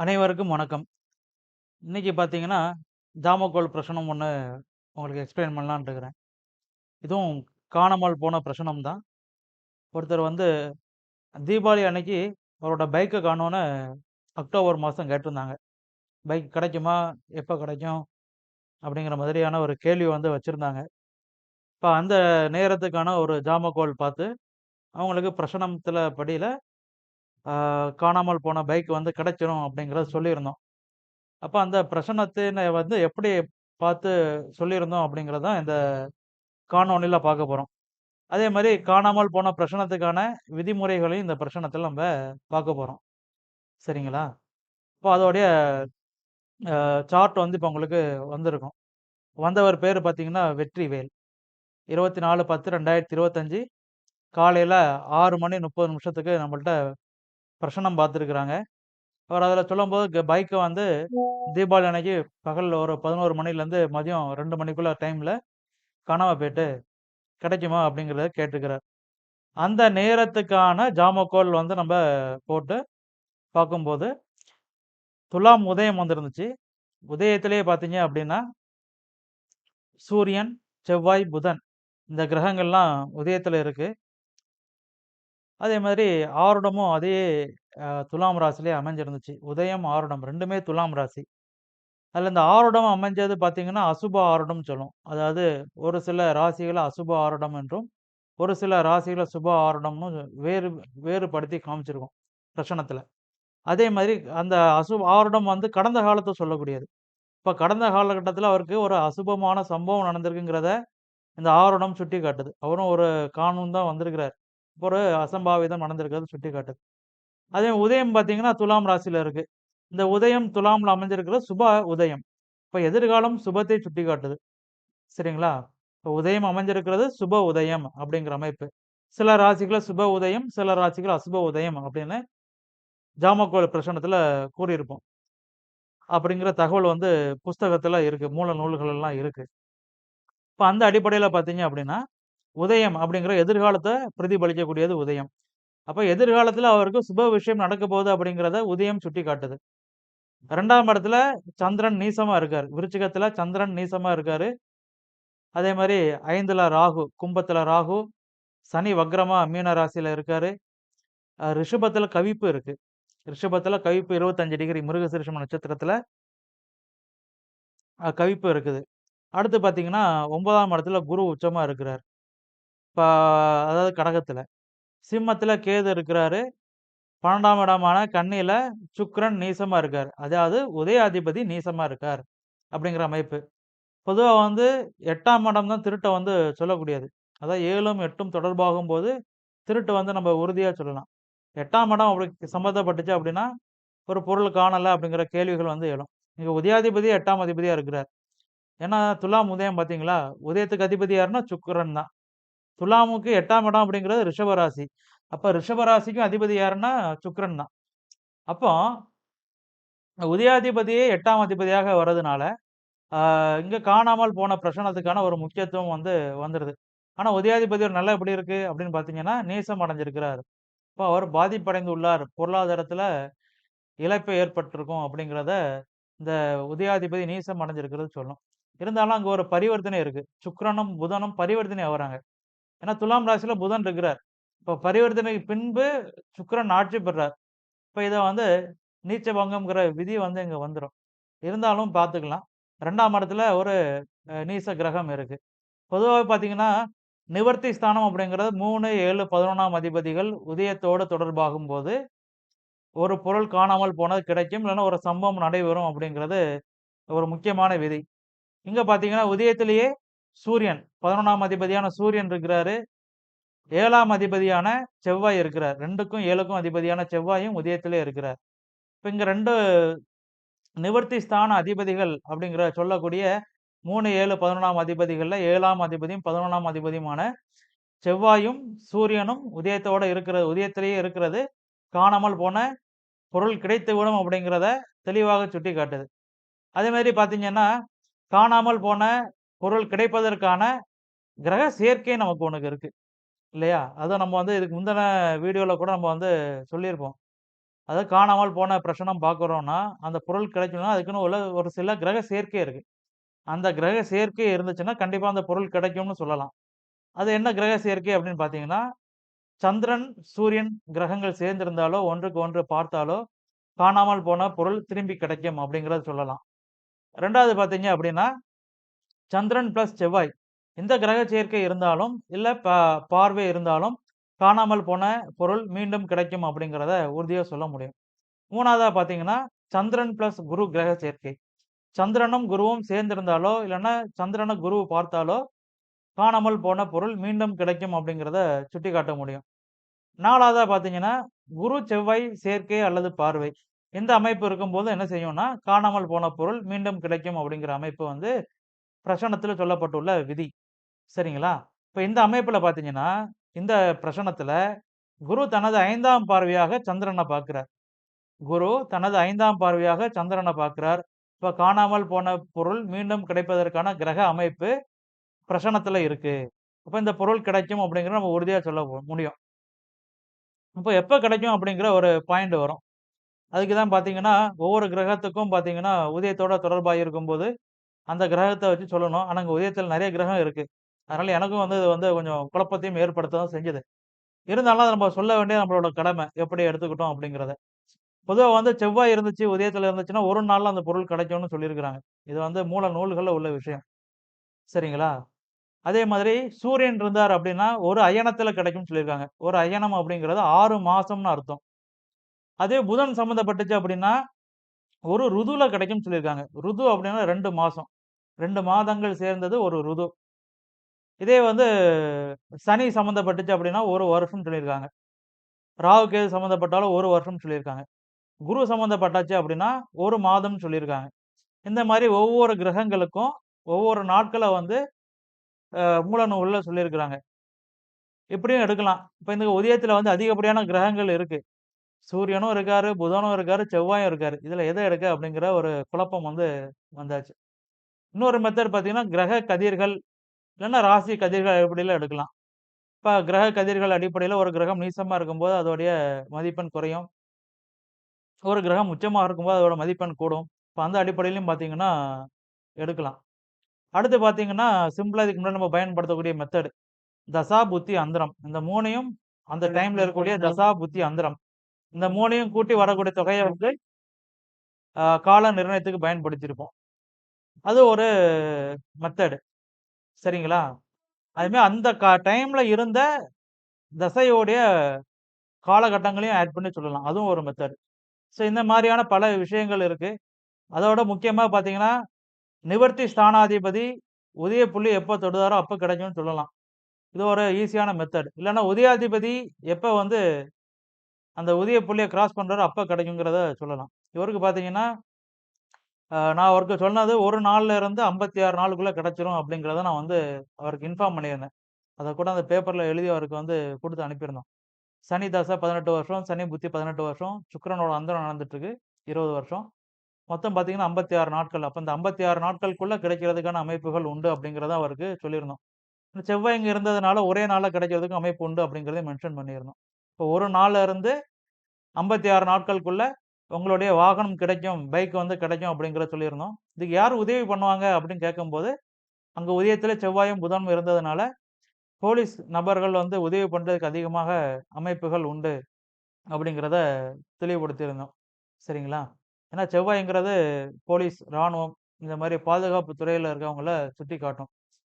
அனைவருக்கும் வணக்கம். இன்றைக்கி பார்த்தீங்கன்னா, ஜாமக்கோல் பிரசனம் ஒன்று உங்களுக்கு எக்ஸ்பிளைன் பண்ணலான்ட்டு இருக்கிறேன். இதுவும் காணாமல் போன பிரசனம் தான். ஒருத்தர் வந்து தீபாவளி அன்னைக்கு அவரோட பைக்கை காணோன்னு அக்டோபர் மாதம் கேட்டிருந்தாங்க. பைக் கிடைக்குமா? எப்போ கிடைக்கும்? அப்படிங்கிற மாதிரியான ஒரு கேள்வி வந்து வச்சுருந்தாங்க இப்போ அந்த நேரத்துக்கான ஒரு ஜாமக்கோல் பார்த்து, அவங்களுக்கு பிரசனத்தில் படியில் காணாமல் போன பைக் வந்து கிடைச்சிரும் அப்படிங்கிறத சொல்லியிருந்தோம். அப்போ அந்த பிரசனத்தினை வந்து எப்படி பார்த்து சொல்லியிருந்தோம் அப்படிங்கிறது தான் இந்த காணொலியில் பார்க்க போகிறோம் அதே மாதிரி காணாமல் போன பிரசனத்துக்கான விதிமுறைகளையும் இந்த பிரசனத்தில நம்ம பார்க்க போகிறோம் சரிங்களா? இப்போ அதோடைய சார்ட் வந்து இப்போ உங்களுக்கு வந்திருக்கும். வந்தவர் பேர் பார்த்தீங்கன்னா, வெற்றிவேல். இருபத்தி நாலு பத்து ரெண்டாயிரத்தி இருபத்தஞ்சி காலையில் ஆறு மணி 30 நிமிஷத்துக்கு நம்மள்ட்ட பிரசனம் பார்த்துருக்கிறாங்க. அவர் அதில சொல்லும்போது பைக்க வந்து தீபாவளி அன்னைக்கு பகல்ல ஒரு 11 மணிலேருந்து மதியம் 2 மணிக்குள்ள டைம்ல காணாம போயிட்டு, கிடைக்குமா? அப்படிங்கிறத கேட்டிருக்கிறார். அந்த நேரத்துக்கான ஜாமக்கோல் வந்து நம்ப போட்டு பார்க்கும்போது, துலாம் உதயம் வந்திருந்துச்சு. உதயத்திலேயே பார்த்தீங்க அப்படின்னா சூரியன், செவ்வாய், புதன் இந்த கிரகங்கள்லாம் உதயத்தில இருக்கு. அதே மாதிரி ஆருடமும் அதே துலாம் ராசிலே அமைஞ்சிருந்துச்சு. உதயம், ஆருடம் ரெண்டுமே துலாம் ராசி. அதில் இந்த ஆருடம் அமைஞ்சது பார்த்தீங்கன்னா, அசுப ஆருடம் சொல்லும் அதாவது ஒரு சில ராசிகளை அசுப ஆருடம் என்றும், ஒரு சில ராசிகளை சுப ஆருடம்னு வேறு வேறுபடுத்தி காமிச்சிருக்கோம் பிரச்சனத்தில் அதே மாதிரி அந்த அசுப ஆருடம் வந்து கடந்த காலத்தை சொல்லக்கூடியது. இப்போ கடந்த காலகட்டத்தில் அவருக்கு ஒரு அசுபமான சம்பவம் நடந்திருக்குங்கிறத இந்த ஆருடம் சுட்டிக்காட்டுது. அவரும் ஒரு காணும் தான் வந்திருக்கிறார். ஒரு அசம்பாவிதம் நடந்திருக்கிறது சுட்டிக்காட்டுது. அதே உதயம் பார்த்தீங்கன்னா, துலாம் ராசியில இருக்கு. இந்த உதயம் துலாமில் அமைஞ்சிருக்கிறது சுப உதயம். இப்போ எதிர்காலம் சுபத்தை சுட்டிக்காட்டுது. சரிங்களா? இப்போ உதயம் அமைஞ்சிருக்கிறது சுப உதயம் அப்படிங்கிற அமைப்பு. சில ராசிகளை சுப உதயம், சில ராசிகள் அசுப உதயம் அப்படின்னு ஜாமக்கோள் பிரசனத்தில் கூறியிருப்போம். அப்படிங்கிற தகவல் வந்து புஸ்தகத்தில் இருக்குது மூல நூல்கள் எல்லாம் இருக்குது இப்போ அந்த அடிப்படையில் பார்த்தீங்க அப்படின்னா, உதயம் அப்படிங்கிற எதிர்காலத்தை பிரதிபலிக்கக்கூடியது உதயம். அப்போ எதிர்காலத்தில் அவருக்கு சுப விஷயம் நடக்க போகுது அப்படிங்கிறத உதயம் சுட்டிக்காட்டுது. 2ஆம் இடத்துல சந்திரன் நீசமாக இருக்கார் விருச்சிகத்தில் சந்திரன் நீசமாக இருக்கார் அதே மாதிரி ஐந்தில் ராகு, கும்பத்தில் ராகு, சனி வக்ரமா மீன ராசியில் இருக்கார் ரிஷபத்தில் கவிப்பு இருக்குது ரிஷபத்தில் கவிப்பு 25 டிகிரி மிருகசீரிஷம் நட்சத்திரத்தில் கவிப்பு இருக்குது. அடுத்து பார்த்தீங்கன்னா, ஒன்பதாம் இடத்துல குரு உச்சமாக இருக்கிறார். இப்போ அதாவது கடகத்தில் சிம்மத்தில் கேது இருக்கிறாரு. 12ஆம் இடமான கண்ணியில் சுக்கரன் நீசமாக இருக்கார் அதாவது உதயாதிபதி நீசமாக இருக்கார். அப்படிங்கிற அமைப்பு. பொதுவாக வந்து எட்டாம் இடம் தான் திருட்டை வந்து சொல்லக்கூடியது. அதாவது ஏழும் எட்டும் தொடர்பாகும் போது திருட்டு வந்து நம்ம உறுதியாக சொல்லலாம். எட்டாம் இடம் அப்படி சம்மந்தப்பட்டுச்சு அப்படின்னா, ஒரு பொருள் காணலை அப்படிங்கிற கேள்விகள் வந்து எழும். இங்கே உதயாதிபதி எட்டாம் அதிபதியாக இருக்கிறார். ஏன்னா துலாம் உதயம் பார்த்தீங்களா? உதயத்துக்கு அதிபதி யாருன்னா சுக்கரன் தான். துலாமுக்கு எட்டாம் இடம் அப்படிங்கிறது ரிஷபராசி அப்போ ரிஷபராசிக்கும் அதிபதி யாருன்னா சுக்ரன் தான். அப்போ உதயாதிபதியே எட்டாம் அதிபதியாக வர்றதுனால, இங்கே காணாமல் போன பிரசனத்துக்கான ஒரு முக்கியத்துவம் வந்து வந்துடுது ஆனால் உதயாதிபதி உதயாதிபதியோட நல்லா எப்படி இருக்குது அப்படின்னு பார்த்தீங்கன்னா, நீசம் அடைஞ்சிருக்கிறார். இப்போ அவர் பாதிப்படைந்து உள்ளார். பொருளாதாரத்தில் இழப்பு ஏற்பட்டிருக்கும் அப்படிங்கிறத இந்த உதயாதிபதி நீசம் அடைஞ்சிருக்கிறது சொல்லும். இருந்தாலும் அங்கே ஒரு பரிவர்த்தனை இருக்குது சுக்கரனும் புதனும் பரிவர்த்தனை ஆகிறாங்க ஏன்னா துலாம் ராசியில் புதன் இருக்கிறார். இப்போ பரிவர்த்தனைக்கு பின்பு சுக்கரன் ஆட்சி பெறார். இப்போ இதை வந்து நீச்ச பங்கம்ங்கிற விதி வந்து இங்கே வந்துடும் இருந்தாலும் பார்த்துக்கலாம். ரெண்டாம் இடத்துல ஒரு நீச கிரகம் இருக்குது பொதுவாக பார்த்தீங்கன்னா, நிவர்த்தி ஸ்தானம் அப்படிங்கிறது 3, 7, 11ஆம் அதிபதிகள் உதயத்தோடு தொடர்பாகும்போது, ஒரு பொருள் காணாமல் போனது கிடைக்கும். இல்லைன்னா ஒரு சம்பவம் நடைபெறும் அப்படிங்கிறது ஒரு முக்கியமான விதி. இங்கே பார்த்தீங்கன்னா, உதயத்திலேயே சூரியன் 11ஆம் அதிபதியான சூரியன் இருக்கிறாரு. ஏழாம் அதிபதியான செவ்வாய் இருக்கிறார். 2க்கும் 7க்கும் அதிபதியான செவ்வாயும் உதயத்திலே இருக்கிறார். இப்போ இங்கே ரெண்டு நிவர்த்தி ஸ்தான அதிபதிகள் அப்படிங்கிற சொல்லக்கூடிய மூணு ஏழு பதினொன்றாம் அதிபதிகளில் ஏழாம் அதிபதியும், 11ஆம் அதிபதியுமான செவ்வாயும், சூரியனும் உதயத்தோடு இருக்கிறது உதயத்திலேயே இருக்கிறது காணாமல் போன பொருள் கிடைத்துவிடும் அப்படிங்கிறத தெளிவாக சுட்டிக்காட்டுது. அதே மாரி பார்த்தீங்கன்னா, காணாமல் போன பொருள் கிடைப்பதற்கான கிரக சேர்க்கை நமக்கு ஒன்று இருக்குது இல்லையா? அதை நம்ம வந்து இதுக்கு முந்தின வீடியோவில் கூட நம்ம வந்து சொல்லியிருப்போம். அதை காணாமல் போன பிரச்சனம் பார்க்குறோன்னா அந்த பொருள் கிடைக்கணும்னா, அதுக்குன்னு உள்ள ஒரு சில கிரக சேர்க்கை இருக்குது அந்த கிரக சேர்க்கை இருந்துச்சுன்னா, கண்டிப்பாக அந்த பொருள் கிடைக்கும்னு சொல்லலாம். அது என்ன கிரக சேர்க்கை அப்படின்னு பார்த்தீங்கன்னா, சந்திரன், சூரியன் கிரகங்கள் சேர்ந்திருந்தாலோ, ஒன்றுக்கு ஒன்று பார்த்தாலோ, காணாமல் போன பொருள் திரும்பி கிடைக்கும் அப்படிங்கிறத சொல்லலாம். ரெண்டாவது பார்த்தீங்க அப்படின்னா, சந்திரன் பிளஸ் செவ்வாய் இந்த கிரக சேர்க்கை இருந்தாலும், இல்லை ப பார்வை இருந்தாலும், காணாமல் போன பொருள் மீண்டும் கிடைக்கும் அப்படிங்கிறத உறுதியாக சொல்ல முடியும். மூணாவதாக பார்த்தீங்கன்னா, சந்திரன் பிளஸ் குரு கிரக சேர்க்கை. சந்திரனும், குருவும் சேர்ந்திருந்தாலோ, இல்லைன்னா சந்திரனை குரு பார்த்தாலோ, காணாமல் போன பொருள் மீண்டும் கிடைக்கும் அப்படிங்கிறத சுட்டிக்காட்ட முடியும். நாலாவதாக பார்த்தீங்கன்னா, குரு, செவ்வாய் சேர்க்கை அல்லது பார்வை. இந்த அமைப்பு இருக்கும்போது என்ன செய்யும்னா, காணாமல் போன பொருள் மீண்டும் கிடைக்கும் அப்படிங்கிற அமைப்பு வந்து பிரசனத்தில் சொல்லப்பட்டுள்ள விதி. சரிங்களா? இப்போ இந்த அமைப்பில் பார்த்தீங்கன்னா, இந்த பிரசனத்தில் குரு தனது ஐந்தாம் பார்வையாக சந்திரனை பார்க்கிறார். குரு தனது ஐந்தாம் பார்வையாக சந்திரனை பார்க்கிறார். இப்போ காணாமல் போன பொருள் மீண்டும் கிடைப்பதற்கான கிரக அமைப்பு பிரசனத்தில் இருக்குது அப்போ இந்த பொருள் கிடைக்கும் அப்படிங்கிற நம்ம உறுதியாக சொல்ல முடியும். இப்போ எப்போ கிடைக்கும் அப்படிங்கிற ஒரு பாயிண்ட் வரும். அதுக்கு தான் பார்த்தீங்கன்னா, ஒவ்வொரு கிரகத்துக்கும் பார்த்தீங்கன்னா, உதயத்தோட தொடர்பாக இருக்கும்போது, அந்த கிரகத்தை வச்சு சொல்லணும். ஆனால் அங்கே உதயத்தில் நிறைய கிரகம் இருக்குது அதனால் எனக்கும் வந்து இது வந்து கொஞ்சம் குழப்பத்தையும் ஏற்படுத்த தான் செஞ்சது. இருந்தாலும் அதை நம்ம சொல்ல வேண்டிய நம்மளோட கடமை. எப்படி எடுத்துக்கிட்டோம் அப்படிங்கிறத. பொதுவாக வந்து செவ்வாய் இருந்துச்சு, உதயத்தில் இருந்துச்சுன்னா, ஒரு நாளில் அந்த பொருள் கிடைக்கும்னு சொல்லியிருக்கிறாங்க. இது வந்து மூல நூல்களில் உள்ள விஷயம். சரிங்களா? அதே மாதிரி சூரியன் இருந்தார் அப்படின்னா, ஒரு அயனத்தில் கிடைக்கும்னு சொல்லியிருக்காங்க. ஒரு அயனம் அப்படிங்கிறது ஆறு மாதம்னு அர்த்தம். அதே புதன் சம்மந்தப்பட்டுச்சு அப்படின்னா, ஒரு ருதுல கிடைக்கும்னு சொல்லியிருக்காங்க. ருது அப்படின்னா ரெண்டு மாதம் ரெண்டு மாதங்கள் சேர்ந்தது ஒரு ருது. இதே வந்து சனி சம்மந்தப்பட்டுச்சு அப்படின்னா, ஒரு வருஷம் சொல்லியிருக்காங்க. ராகு, கேது சம்மந்தப்பட்டாலும் ஒரு வருஷம் சொல்லியிருக்காங்க. குரு சம்மந்தப்பட்டாச்சு அப்படின்னா, ஒரு மாதம்னு சொல்லியிருக்காங்க. இந்த மாதிரி ஒவ்வொரு கிரகங்களுக்கும் ஒவ்வொரு நாட்களை வந்து மூல நூலில் சொல்லியிருக்கிறாங்க. இப்படியும் எடுக்கலாம். இப்போ இந்த உதயத்தில் வந்து அதிகப்படியான கிரகங்கள் இருக்குது சூரியனும் இருக்காரு, புதனும் இருக்காரு, செவ்வாயும் இருக்காரு. இதுல எத எடுக்க அப்படிங்கிற ஒரு குழப்பம் வந்து வந்தாச்சு. இன்னொரு மெத்தட் பார்த்தீங்கன்னா, கிரக கதிர்கள் இல்லன்னா ராசி கதிர்கள் அடிப்படையில எடுக்கலாம். இப்ப கிரக கதிர்கள் அடிப்படையில ஒரு கிரகம் நீசமா இருக்கும்போது அதோடைய மதிப்பெண் குறையும். ஒரு கிரகம் உச்சமா இருக்கும்போது அதோட மதிப்பெண் கூடும். இப்ப அந்த அடிப்படையிலும் பார்த்தீங்கன்னா, எடுக்கலாம். அடுத்து பார்த்தீங்கன்னா, சிம்பிளா இதுக்கு முன்னாடி நம்ம பயன்படுத்தக்கூடிய மெத்தட். தசா, புத்தி, அந்தரம். இந்த 3யும் அந்த டைம்ல இருக்கக்கூடிய தசா, புத்தி, அந்தரம். இந்த மூணையும் கூட்டி வரக்கூடிய தொகையை வந்து கால நிர்ணயத்துக்கு பயன்படுத்தியிருப்போம். அது ஒரு மெத்தடு சரிங்களா? அதுமாரி அந்த க டைம்ல இருந்த தசையோடைய காலகட்டங்களையும் ஆட் பண்ணி சொல்லலாம். அதுவும் ஒரு மெத்தடு ஸோ இந்த மாதிரியான பல விஷயங்கள் இருக்கு. அதோட முக்கியமாக பார்த்தீங்கன்னா, நிவர்த்தி ஸ்தானாதிபதி உதய புள்ளி எப்போ தொடுதாரோ அப்போ கிடைக்கும்னு சொல்லலாம். இது ஒரு ஈஸியான மெத்தட். இல்லைன்னா உதயாதிபதி எப்போ வந்து அந்த உதய புள்ளியை கிராஸ் பண்றாரோ அப்போ கிடைக்குங்கிறத சொல்லலாம். இவருக்கு பார்த்தீங்கன்னா, நான் அவருக்கு சொன்னது ஒரு நாளில் இருந்து 56 நாளுக்குள்ள கிடைச்சிரும் அப்படிங்கிறத நான் வந்து அவருக்கு இன்ஃபார்ம் பண்ணியிருந்தேன். அதை கூட அந்த பேப்பரில் எழுதி அவருக்கு வந்து கொடுத்து அனுப்பியிருந்தோம். சனி தசை 18 வருஷம், சனி புத்தி 18 வருஷம், சுக்கரனோட அந்தரம் நடந்துட்டுருக்கு இருபது வருஷம். மொத்தம் பார்த்தீங்கன்னா 56 நாட்கள். அப்போ இந்த 56 நாட்களுக்குள்ள கிடைக்கிறதுக்கான அமைப்புகள் உண்டு அப்படிங்கிறத அவருக்கு சொல்லியிருந்தோம். செவ்வாய் இங்கே இருந்ததுனால ஒரே நாளில் கிடைக்கிறதுக்கு அமைப்பு உண்டு அப்படிங்கிறதையும் மென்ஷன் பண்ணியிருந்தோம். இப்போ ஒரு நாளில் இருந்து 56 நாட்களுக்குள்ள உங்களுடைய வாகனம் கிடைக்கும், பைக் வந்து கிடைக்கும் அப்படிங்கிறத சொல்லியிருந்தோம். இதுக்கு யார் உதவி பண்ணுவாங்க அப்படின்னு கேட்கும்போது, அங்கே உதயத்தில் செவ்வாயும், புதனும் இருந்ததுனால, போலீஸ் நபர்கள் வந்து உதவி பண்ணுறதுக்கு அதிகமாக அமைப்புகள் உண்டு அப்படிங்கிறத தெளிவுபடுத்தியிருந்தோம். சரிங்களா? ஏன்னா செவ்வாய்ங்கிறது போலீஸ், ராணுவம் இந்த மாதிரி பாதுகாப்பு துறையில் இருக்கவங்கள சுட்டிக்காட்டும்.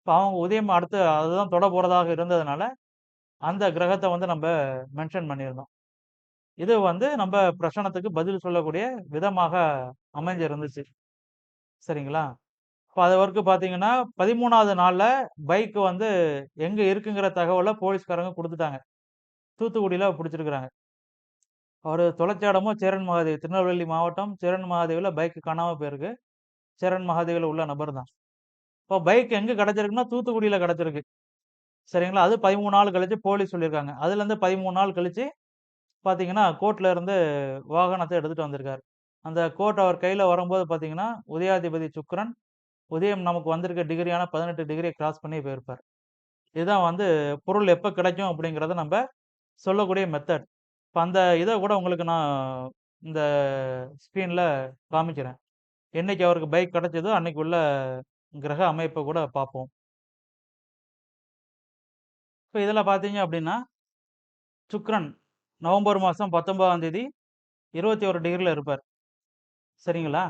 இப்போ அவங்க உதயம் அடுத்து அதுதான் தொட போகிறதாக இருந்ததுனால, அந்த கிரகத்தை வந்து நம்ம மென்ஷன் பண்ணியிருந்தோம். இது வந்து நம்ம பிரசனத்துக்கு பதில் சொல்லக்கூடிய விதமாக அமைஞ்சிருந்துச்சு. சரிங்களா? இப்போ அது வரைக்கும் பார்த்தீங்கன்னா, பதிமூணாவது நாளில் பைக் வந்து எங்கே இருக்குங்கிற தகவலை போலீஸ்காரங்க கொடுத்துட்டாங்க தூத்துக்குடியில் பிடிச்சிருக்கிறாங்க அவர் தொலைச்ச இடமும் சேரன் மகாதேவி. திருநெல்வேலி மாவட்டம் சேரன் மகாதேவியில் பைக்கு காணாம போயிருக்கு. சேரன் மகாதேவியில் உள்ள நபர் தான். இப்போ பைக் எங்கே கிடைச்சிருக்குன்னா, தூத்துக்குடியில் கிடச்சிருக்கு சரிங்களா? அது 13 நாள் கழித்து போலீஸ் சொல்லியிருக்காங்க. அதுலேருந்து 13 நாள் கழித்து பார்த்தீங்கன்னா, கோர்ட்ல இருந்து வாகனத்தை எடுத்துட்டு வந்திருக்காரு. அந்த கோர்ட் அவர் கையில் வரும்போது பார்த்தீங்கன்னா, உதயாதிபதி சுக்ரன் உதயம் நமக்கு வந்திருக்க டிகிரியான பதினெட்டு டிகிரியை கிராஸ் பண்ணி போயிருப்பார். இதுதான் வந்து பொருள் எப்போ கிடைக்கும் அப்படிங்கிறத நம்ம சொல்லக்கூடிய மெத்தட். இப்போ அந்த இதை கூட உங்களுக்கு நான் இந்த ஸ்க்ரீனில் காமிக்கிறேன். என்னைக்கு அவருக்கு பைக் கிடைச்சதோ, அன்னைக்கு உள்ள கிரக அமைப்பை கூட பார்ப்போம். இப்போ இதில் பார்த்தீங்க அப்படின்னா, சுக்ரன் நவம்பர் மாதம் பத்தொன்பதாம் தேதி 21 டிகிரில இருப்பார். சரிங்களா?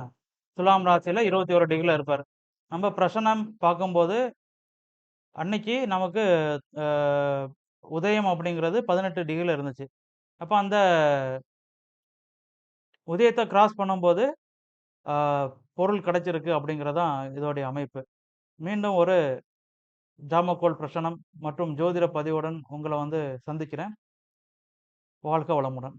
துலாம் ராசியில் இருபத்தி ஒரு டிகிரியில் இருப்பார். நம்ம பிரசனம் பார்க்கும்போது, அன்னைக்கு நமக்கு உதயம் அப்படிங்கிறது பதினெட்டு டிகிரியில் இருந்துச்சு. அப்போ அந்த உதயத்தை கிராஸ் பண்ணும்போது, பொருள் கிடைச்சிருக்கு அப்படிங்கிறதான் இதோடைய அமைப்பு. மீண்டும் ஒரு ஜாமக்கோல் பிரசனம் மற்றும் ஜோதிட பதிவுடன் உங்களை வந்து சந்திக்கிறேன். வாழ்க வளமுடன்.